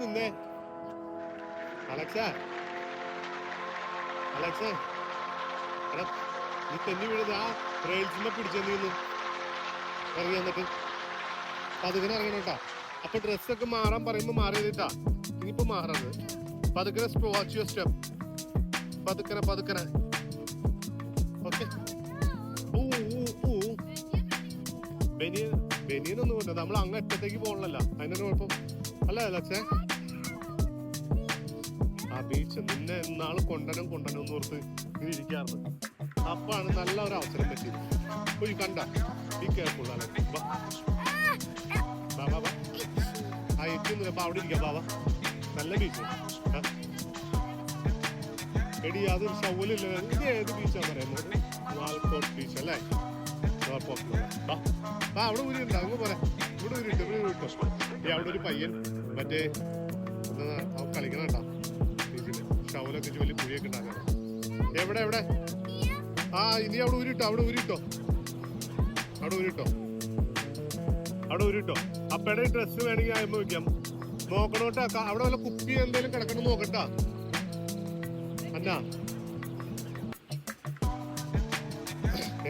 നിന്നേ. Alexa. Alexa. നീ തെന്നി വീഴുന്നത് ആ റെയിൽസിനെ പിടിച്ചു നീന്ന് ഇറങ്ങി വന്നിട്ട്. പതുക്കനെ ഇറങ്ങണം കേട്ടാ അപ്പൊ ഡ്രസ്സൊക്കെ മാറാൻ പറയുമ്പോ മാറിയതിട്ടാ. ഇനിയിപ്പോ മാറാത് പതുക്കനെ വാച്ച് യുവർ സ്റ്റെപ്പ് പതുക്കനെ പതുക്കനെ. ഓക്കെ ബനിയൻ ബനിയനൊന്നും ഇല്ല. നമ്മൾ അങ്ങ് അറ്റത്തേക്ക് പോകണല്ലോ. അതിനൊരു കുഴപ്പം. അല്ല ലക്ഷേ ആ ബീച്ച് നിന്നെ എന്നാൾ കൊണ്ടനം കൊണ്ടനും എന്ന് ഓർത്ത് ഇങ്ങനെ ഇരിക്കാറുണ്ട്. അപ്പാണ് നല്ല ഒരു അവസരം പറ്റിയത്. പോയി കണ്ട. ഈ കെയർഫുൾ അല്ലെ വാ ആ എത്തിയൊന്നുമില്ല അപ്പൊ അവിടെ ഇരിക്കാം ബാബാ. നല്ല ബീച്ച് എടി അതൊരു ഷവലില്ല ഇത് ഏത് ബീച്ചാണ് പറയുന്നത് വാൽക്കോട്ട് ബീച്ച് അല്ലേ? വാ അവിടെ ഊരിണ്ട് അങ്ങ് പോരെ. ഇവിടെ ഊരിട്ട് ഇവിടെ ഊരിട്ടോ ഏ അവിടെ ഒരു പയ്യൻ മറ്റേ എന്താ അവൻ കളിക്കണ കേട്ടാ ബീച്ചിൽ ഷവലൊക്കെ വലിയ കുഴിയൊക്കെ ഉണ്ടാക്കണം എവിടെ എവിടെ? ആ ഇനി അവിടെ ഊരിട്ടോ അവിടെ ഊരിട്ടോ അവിടെ ഊരിട്ടോ അവിടെ ഉരുട്ടോ അപ്പയുടെ ഡ്രസ്സ് വേണമെങ്കിൽ ആയുമ്പോൾ വെക്കാം. നോക്കണോട്ടാ അവിടെ വല്ല കുപ്പി എന്തെങ്കിലും കിടക്കണം നോക്കട്ടാ. അന്നാ.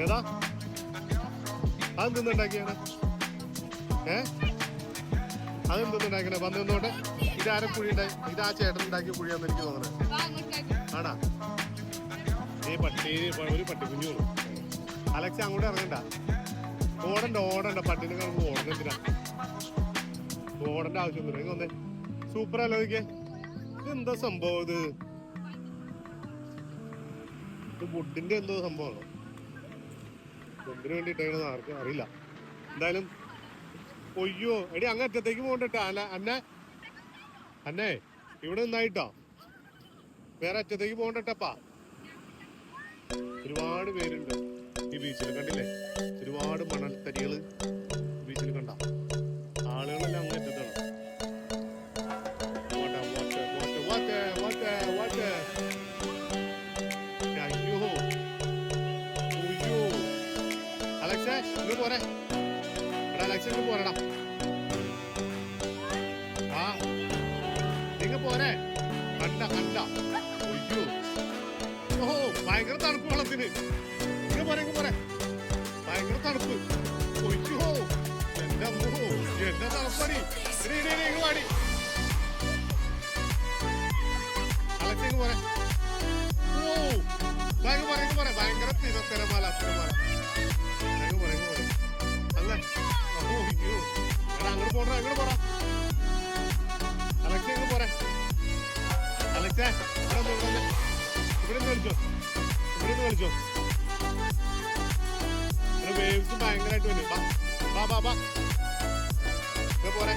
ഏതാ? അതെന്തുണ്ടാക്കിയാണ് ഏ? അതെന്തുണ്ടാക്കണേ വന്ന് നിന്നോട്ടെ ഇതാരെ കുഴി ഉണ്ടായി ഇത് ചേട്ടൻ ഉണ്ടാക്കിയ കുഴിയാന്ന് എനിക്ക് തോന്നണേ. ആടാ. ഈ പട്ടി ഒരു പട്ടി കുഞ്ഞു അലക്സ് അങ്ങോട്ട് ഇറങ്ങണ്ട. ഓടണ്ട ഓടണ്ട പട്ടിനെ കാണുമ്പോൾ ഓടണ്ട എന്തിനാ ഓടണ്ട വന്നേ. സൂപ്പർ ആലോചിക്കേ ഇതെന്താ സംഭവം ഇത്? ഇത് വുഡിന്റെ എന്തോ സംഭവമാണോ? എന്തിനു വേണ്ടിയിട്ടാണ് ആർക്കും അറിയില്ല. എന്തായാലും ഒയ്യോ എടി അങ്ങ് അറ്റത്തേക്ക് പോകണ്ടട്ടാ അല്ല അന്നെ. അന്നേ ഇവിടെ നിന്നായിട്ടോ. വേറെ അറ്റത്തേക്ക് പോകണ്ടട്ടപ്പാ ഒരുപാട് പേരുണ്ട്. ഈ ബീച്ചിൽ കണ്ടില്ലേ? ഒരുപാട് മണൽത്തരികൾ ബീച്ചിൽ കണ്ട. ആളുകളെല്ലാം അങ്ങ് പോരെ. പോരടാ. പോരെ. കണ്ട കണ്ട. ഭയങ്കര തണുപ്പ് വെള്ളത്തിന്. പോരെ പോരെ. ഭയങ്കര തണുപ്പ്. ഒയ്യോ എന്റെ അമ്മോ? എന്റെ തണുപ്പടി? പാടി ഇങ്ങ് പോരെ. ഓ ഭയങ്കര ഇങ്ങ് പോരെ ഭയങ്കര തിര തിരമാല. തിരമാല ഇങ്ങ് പോരെ. അല്ലേ? ഓ അയ്യോ. എടാ അങ്ങോട്ട് പോടാ അങ്ങോട്ട് പോടാ. അലക്സ പോരെ. അലക്സ ഇവിടെ ഇവിടെ നിന്ന് ഇവിടെ നിന്ന് വേവ്സ് ഭയങ്കരമായിട്ട് വരും. ബാ ബാ ബാ പോരെ.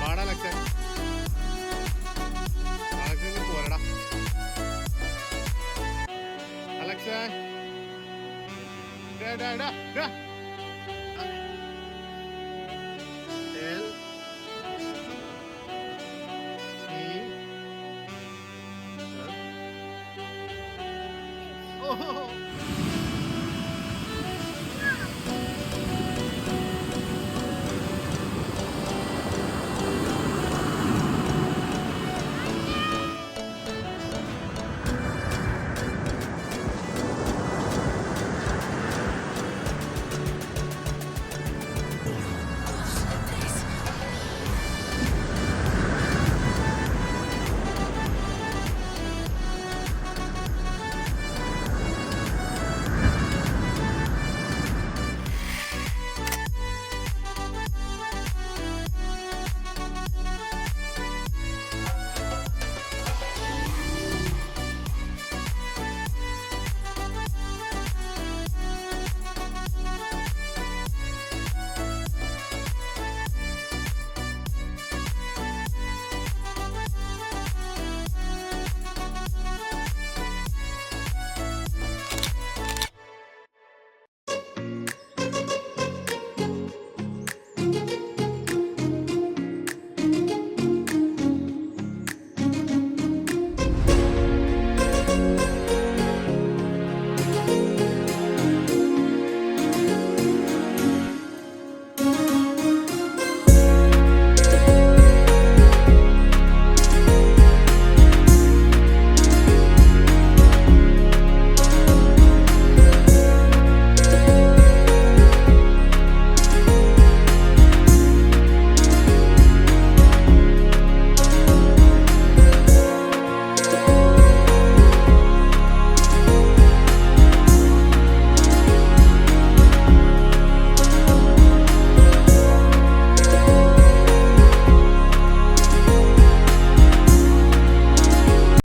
പാടാ അലക്സ അലക്സ പോരടാ. അലക്സ ഡാ ഡാ ഡാ ഡാ. Oh.